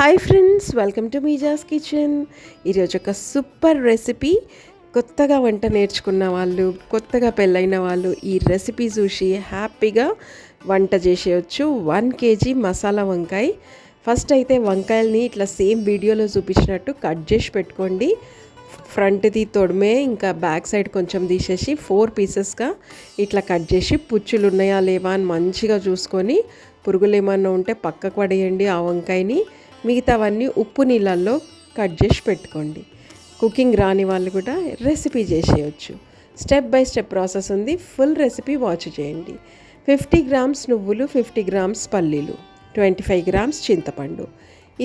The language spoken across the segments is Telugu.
Hi friends welcome to Meeja's kitchen. ఈరోజు ఒక సూపర్ రెసిపీ. కొత్తగా వంట నేర్చుకున్న వాళ్ళు కొత్తగా పెళ్ళైన వాళ్ళు ఈ రెసిపీ చూసి హ్యాపీగా వంట చేసేయచ్చు. వన్ కేజీ మసాలా వంకాయ. ఫస్ట్ అయితే వంకాయల్ని ఇట్లా సేమ్ వీడియోలో చూపించినట్టు కట్ చేసి పెట్టుకోండి. ఫ్రంట్ది తొడిమే ఇంకా బ్యాక్ సైడ్ కొంచెం తీసేసి ఫోర్ పీసెస్గా ఇట్లా కట్ చేసి పుచ్చులు ఉన్నాయా లేవా అని మంచిగా చూసుకొని పురుగులు ఏమన్నా ఉంటే పక్కకు పడేయండి ఆ వంకాయని. మిగతావన్నీ ఉప్పు నీళ్ళల్లో కట్ చేసి పెట్టుకోండి. కుకింగ్ రాని వాళ్ళు కూడా రెసిపీ చేసేయచ్చు. స్టెప్ బై స్టెప్ ప్రాసెస్ ఉంది. ఫుల్ రెసిపీ వాచ్ చేయండి. ఫిఫ్టీ గ్రామ్స్ నువ్వులు ఫిఫ్టీ గ్రామ్స్ పల్లీలు ట్వంటీ ఫైవ్ గ్రామ్స్ చింతపండు.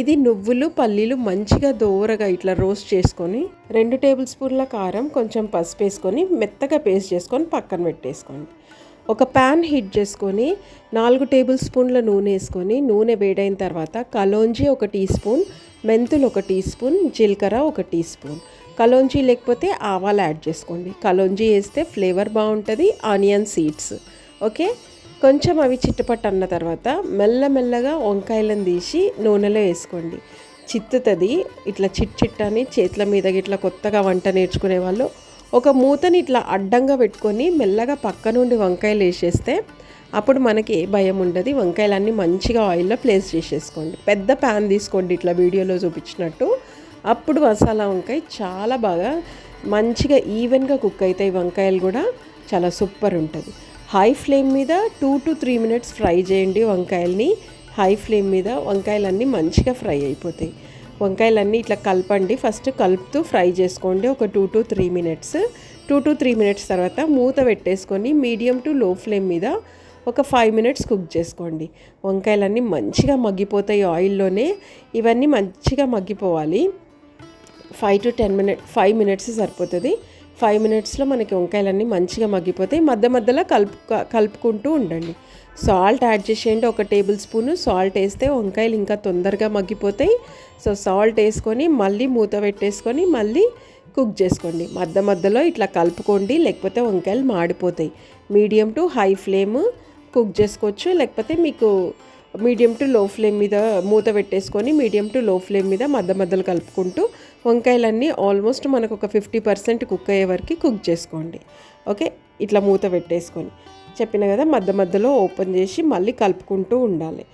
ఇది నువ్వులు పల్లీలు మంచిగా దోరగా ఇట్లా రోస్ట్ చేసుకొని రెండు టేబుల్ స్పూన్ల కారం కొంచెం పసుపు వేసుకొని మెత్తగా పేస్ట్ చేసుకొని పక్కన పెట్టేసుకోండి. ఒక ప్యాన్ హీట్ చేసుకొని నాలుగు టేబుల్ స్పూన్ల నూనె వేసుకొని నూనె వేడైన తర్వాత కలోంజీ ఒక టీ స్పూన్ మెంతులు ఒక టీ స్పూన్ జీలకర్ర ఒక టీ స్పూన్ కలోంజీ లేకపోతే ఆవాలు యాడ్ చేసుకోండి. కలోంజీ వేస్తే ఫ్లేవర్ బాగుంటుంది ఆనియన్ సీడ్స్ ఓకే కొంచెం అవి చిట్టుపట్టు అన్న తర్వాత మెల్లమెల్లగా వంకాయలను తీసి నూనెలో వేసుకోండి. చిత్తుతుంది ఇట్లా చిట్ చిట్ అని చేతుల మీద ఇట్లా కొత్తగా వంట నేర్చుకునే వాళ్ళు ఒక మూతని ఇట్లా అడ్డంగా పెట్టుకొని మెల్లగా పక్క నుండి వంకాయలు వేసేస్తే అప్పుడు మనకి ఏ భయం ఉండదు. వంకాయలన్నీ మంచిగా ఆయిల్లో ప్లేస్ చేసేసుకోండి. పెద్ద ప్యాన్ తీసుకోండి ఇట్లా వీడియోలో చూపించినట్టు. అప్పుడు మసాలా వంకాయ చాలా బాగా మంచిగా ఈవెన్గా కుక్ అవుతాయి వంకాయలు కూడా చాలా సూపర్ ఉంటుంది. హై ఫ్లేమ్ మీద two to three minutes fry చేయండి వంకాయల్ని. హై ఫ్లేమ్ మీద వంకాయలన్నీ మంచిగా ఫ్రై అయిపోతాయి. వంకాయలన్నీ ఇట్లా కలపండి. ఫస్ట్ కలుపుతూ ఫ్రై చేసుకోండి ఒక two to three minutes. Two to three minutes తర్వాత మూత పెట్టేసుకొని మీడియం టు లో ఫ్లేమ్ మీద ఒక ఫైవ్ మినిట్స్ కుక్ చేసుకోండి. వంకాయలన్నీ మంచిగా మగ్గిపోతాయి ఆయిల్లోనే. ఇవన్నీ మంచిగా మగ్గిపోవాలి. Five to ten minute five minutes సరిపోతుంది. ఫైవ్ మినిట్స్లో మనకి వంకాయలన్నీ మంచిగా మగ్గిపోతాయి. మధ్య మధ్యలో కలుపు కలుపుకుంటూ ఉండండి. సాల్ట్ యాడ్ చేసేయండి. ఒక టేబుల్ స్పూన్ సాల్ట్ వేస్తే వంకాయలు ఇంకా తొందరగా మగ్గిపోతాయి. సో సాల్ట్ వేసుకొని మళ్ళీ మూత పెట్టేసుకొని మళ్ళీ కుక్ చేసుకోండి. మధ్య మధ్యలో ఇట్లా కలుపుకోండి లేకపోతే వంకాయలు మాడిపోతాయి. Medium to high flame cook చేసుకోవచ్చు. లేకపోతే మీకు మీడియం టు లో ఫ్లేమ్ మీద మూత పెట్టేసుకొని మీడియం టు లో ఫ్లేమ్ మీద మధ్య మధ్యలో కలుపుకుంటూ వంకాయలన్నీ ఆల్మోస్ట్ మనకు ఒక ఫిఫ్టీ పర్సెంట్ కుక్ అయ్యే వరకు కుక్ చేసుకోండి. ఓకే? ఇట్లా మూత పెట్టేసుకొని. చెప్పిన కదా మధ్య మధ్యలో ఓపెన్ చేసి మళ్ళీ కలుపుకుంటూ ఉండాలి.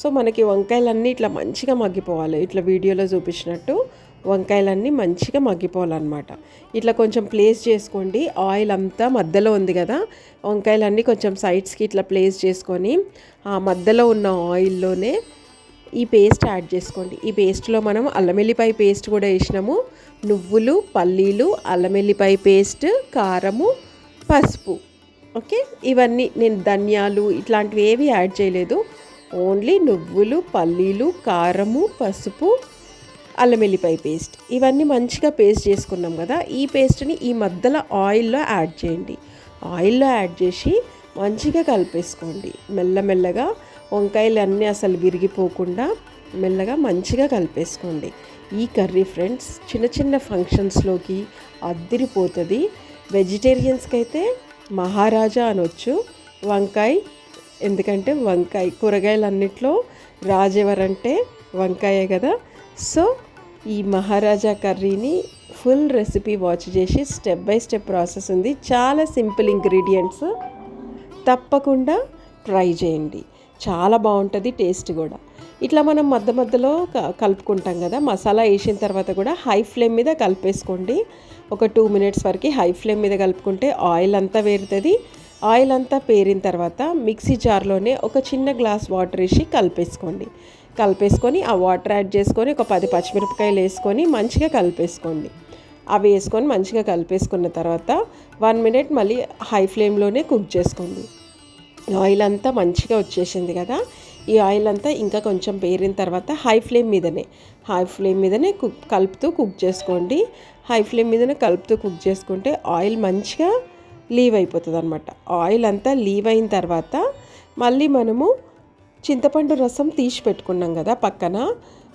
సో మనకి వంకాయలన్నీ ఇట్లా మంచిగా మగ్గిపోవాలి. ఇట్లా వీడియోలో చూపించినట్టు వంకాయలన్నీ మంచిగా మగ్గిపోవాలన్నమాట. ఇట్లా కొంచెం ప్లేస్ చేసుకోండి. ఆయిల్ అంతా మధ్యలో ఉంది కదా వంకాయలన్నీ కొంచెం సైడ్స్కి ఇట్లా ప్లేస్ చేసుకొని ఆ మధ్యలో ఉన్న ఆయిల్లోనే ఈ పేస్ట్ యాడ్ చేసుకోండి. ఈ పేస్ట్లో మనం అల్లమెల్లిపాయ పేస్ట్ కూడా వేసినాము. నువ్వులు పల్లీలు అల్లమెల్లిపాయ పేస్ట్ కారము పసుపు ఓకే? ఇవన్నీ నేను ధనియాలు ఇట్లాంటివి ఏవి యాడ్ చేయలేదు. ఓన్లీ నువ్వులు పల్లీలు కారము పసుపు అల్లం వెల్లిపాయ పేస్ట్. ఇవన్నీ మంచిగా పేస్ట్ చేసుకున్నాం కదా ఈ పేస్ట్ని ఈ మధ్యలో ఆయిల్లో యాడ్ చేయండి. ఆయిల్లో యాడ్ చేసి మంచిగా కలిపేసుకోండి. మెల్లమెల్లగా వంకాయలు అన్నీ అసలు విరిగిపోకుండా మెల్లగా మంచిగా కలిపేసుకోండి. ఈ కర్రీ ఫ్రెండ్స్ చిన్న చిన్న ఫంక్షన్స్లోకి అద్దిరిపోతుంది. వెజిటేరియన్స్కి అయితే మహారాజా అనొచ్చు వంకాయ. ఎందుకంటే వంకాయ కూరగాయలన్నిట్లో రాజెవరంటే వంకాయే కదా. సో ఈ మహారాజా కర్రీని ఫుల్ రెసిపీ వాచ్ చేసి స్టెప్ బై స్టెప్ ప్రాసెస్ ఉంది. చాలా సింపుల్ ఇంగ్రీడియంట్స్ తప్పకుండా ట్రై చేయండి. చాలా బాగుంటుంది టేస్ట్ కూడా. ఇట్లా మనం మధ్య మధ్యలో కలుపుకుంటాం కదా. మసాలా వేసిన తర్వాత కూడా హై ఫ్లేమ్ మీద కలిపేసుకోండి. ఒక టూ మినిట్స్ వరకు హై ఫ్లేమ్ మీద కలుపుకుంటే ఆయిల్ అంతా వేరుతుంది. ఆయిల్ అంతా పేరిన తర్వాత మిక్సీ జార్లోనే ఒక చిన్న గ్లాస్ వాటర్ వేసి కలిపేసుకోండి. కలిపేసుకొని ఆ వాటర్ యాడ్ చేసుకొని ఒక పది పచ్చిమిరపకాయలు వేసుకొని మంచిగా కలిపేసుకోండి. అవి వేసుకొని మంచిగా కలిపేసుకున్న తర్వాత వన్ మినిట్ మళ్ళీ హై ఫ్లేమ్లోనే కుక్ చేసుకోండి. ఆయిల్ అంతా మంచిగా వచ్చేసింది కదా. ఈ ఆయిల్ అంతా ఇంకా కొంచెం పేరిన తర్వాత హై ఫ్లేమ్ మీదనే హై ఫ్లేమ్ మీదనే కుక్ కలుపుతూ కుక్ చేసుకోండి. హై ఫ్లేమ్ మీదనే కలుపుతూ కుక్ చేసుకుంటే ఆయిల్ మంచిగా లీవ్ అయిపోతుంది అనమాట ఆయిల్ అంతా లీవ్ అయిన తర్వాత మళ్ళీ మనము చింతపండు రసం తీసి పెట్టుకున్నాం కదా పక్కన.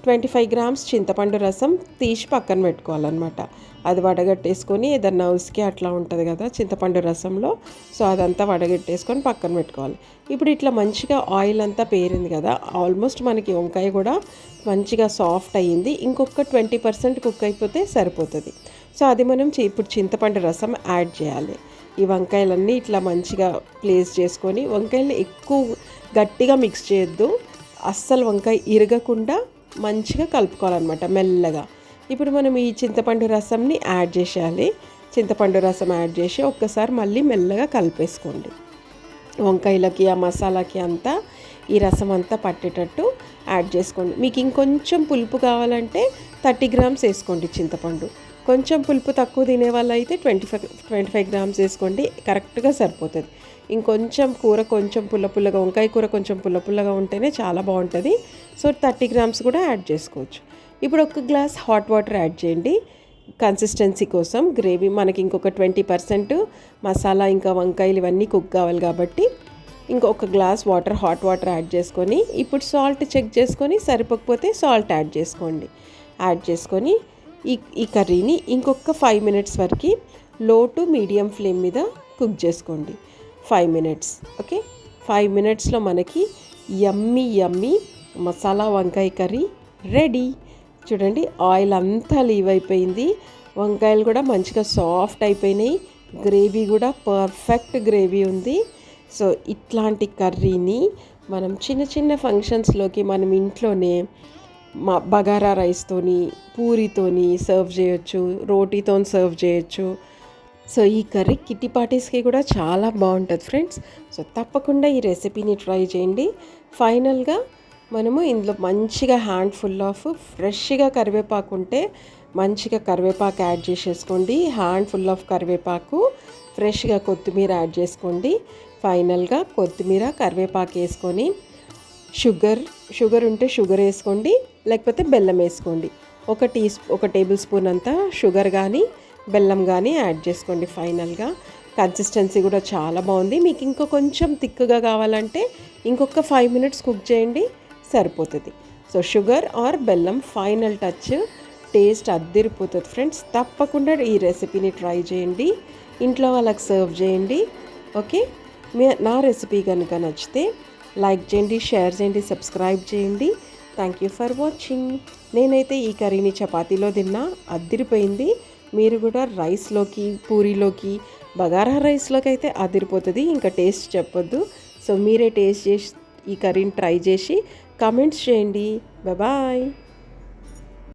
ట్వంటీ ఫైవ్ గ్రామ్స్ చింతపండు రసం తీసి పక్కన పెట్టుకోవాలన్నమాట. అది వడగట్టేసుకొని ఏదన్నా ఉసికి అట్లా ఉంటుంది కదా చింతపండు రసంలో సో అదంతా వడగట్టేసుకొని పక్కన పెట్టుకోవాలి. ఇప్పుడు ఇట్లా మంచిగా ఆయిల్ అంతా పేరింది కదా ఆల్మోస్ట్ మనకి వంకాయ కూడా మంచిగా సాఫ్ట్ అయ్యింది. ఇంకొక ట్వంటీ పర్సెంట్ కుక్ అయిపోతే సరిపోతుంది. సో అది మనం ఇప్పుడు చింతపండు రసం యాడ్ చేయాలి. ఈ వంకాయలన్నీ ఇట్లా మంచిగా ప్లేస్ చేసుకొని వంకాయలు ఎక్కువ గట్టిగా మిక్స్ చేయొద్దు. అస్సలు వంకాయ ఇరగకుండా మంచిగా కలుపుకోవాలన్నమాట మెల్లగా. ఇప్పుడు మనం ఈ చింతపండు రసంని యాడ్ చేసేయాలి. చింతపండు రసం యాడ్ చేసి ఒక్కసారి మళ్ళీ మెల్లగా కలిపేసుకోండి. వంకాయలకి ఆ మసాలాకి అంతా ఈ రసం అంతా పట్టేటట్టు యాడ్ చేసుకోండి. మీకు ఇంకొంచెం పులుపు కావాలంటే థర్టీ గ్రామ్స్ వేసుకోండి చింతపండు. కొంచెం పులుపు తక్కువ తినే వాళ్ళు అయితే twenty five twenty five grams వేసుకోండి కరెక్ట్గా సరిపోతుంది. ఇంకొంచెం కూర కొంచెం పుల్ల పుల్లగా వంకాయ కూర కొంచెం పుల్ల పుల్లగా ఉంటేనే చాలా బాగుంటుంది. సో థర్టీ గ్రామ్స్ కూడా యాడ్ చేసుకోవచ్చు. ఇప్పుడు ఒక గ్లాస్ హాట్ వాటర్ యాడ్ చేయండి. కన్సిస్టెన్సీ కోసం గ్రేవీ మనకి ఇంకొక ట్వంటీ పర్సెంట్ మసాలా ఇంకా వంకాయలు ఇవన్నీ కుక్ కావాలి కాబట్టి ఇంకొక glass water hot water add చేసుకొని ఇప్పుడు సాల్ట్ చెక్ చేసుకొని సరిపోకపోతే సాల్ట్ యాడ్ చేసుకోండి. యాడ్ చేసుకొని ఈ ఈ కర్రీని ఇంకొక ఫైవ్ మినిట్స్ వరకు లో టు మీడియం ఫ్లేమ్ మీద కుక్ చేసుకోండి. ఫైవ్ మినిట్స్ ఓకే ఫైవ్ మినిట్స్లో మనకి యమ్మి యమ్మీ మసాలా వంకాయ కర్రీ రెడీ చూడండి ఆయిల్ అంతా లీవ్ అయిపోయింది. వంకాయలు కూడా మంచిగా సాఫ్ట్ అయిపోయినాయి. గ్రేవీ కూడా పర్ఫెక్ట్ గ్రేవీ ఉంది. సో ఇట్లాంటి కర్రీని మనం చిన్న చిన్న ఫంక్షన్స్లోకి మనం ఇంట్లోనే మా బగారా రైస్తోని పూరితోని సర్వ్ చేయొచ్చు రోటీతో సర్వ్ చేయొచ్చు. సో ఈ కర్రీ కిట్టి పార్టీస్కి కూడా చాలా బాగుంటుంది ఫ్రెండ్స్ సో తప్పకుండా ఈ రెసిపీని ట్రై చేయండి. ఫైనల్గా మనము ఇందులో మంచిగా హ్యాండ్ ఫుల్ ఆఫ్ ఫ్రెష్గా కరివేపాకు ఉంటే మంచిగా కరివేపాకు యాడ్ చేసేసుకోండి. హ్యాండ్ ఫుల్ ఆఫ్ కరివేపాకు ఫ్రెష్గా కొత్తిమీర యాడ్ చేసుకోండి. ఫైనల్గా కొత్తిమీర కరివేపాకు వేసుకొని షుగర్ షుగర్ ఉంటే షుగర్ వేసుకోండి. లేకపోతే బెల్లం వేసుకోండి. ఒక టీ ఒక టేబుల్ స్పూన్ అంతా షుగర్ కానీ బెల్లం కానీ యాడ్ చేసుకోండి ఫైనల్గా. కన్సిస్టెన్సీ కూడా చాలా బాగుంది. మీకు ఇంకో కొంచెం థిక్గా కావాలంటే ఇంకొక ఫైవ్ మినిట్స్ కుక్ చేయండి సరిపోతుంది. సో షుగర్ ఆర్ బెల్లం ఫైనల్ టచ్ టేస్ట్ అద్దరిపోతుంది ఫ్రెండ్స్. తప్పకుండా ఈ రెసిపీని ట్రై చేయండి. ఇంట్లో వాళ్ళకి సర్వ్ చేయండి ఓకే? మీ నా రెసిపీ కనుక నచ్చితే లైక్ చేయండి షేర్ చేయండి సబ్స్క్రైబ్ చేయండి. థ్యాంక్ యూ ఫర్ వాచింగ్ నేనైతే ఈ కర్రీని చపాతీలో తిన్నా అద్దిరిపోయింది. మీరు కూడా రైస్లోకి పూరీలోకి బగారా రైస్లోకి అయితే అదిరిపోతుంది. ఇంకా టేస్ట్ చెప్పొద్దు. సో మీరే టేస్ట్ చేసి ఈ కర్రీని ట్రై చేసి కమెంట్స్ చేయండి. బాయ్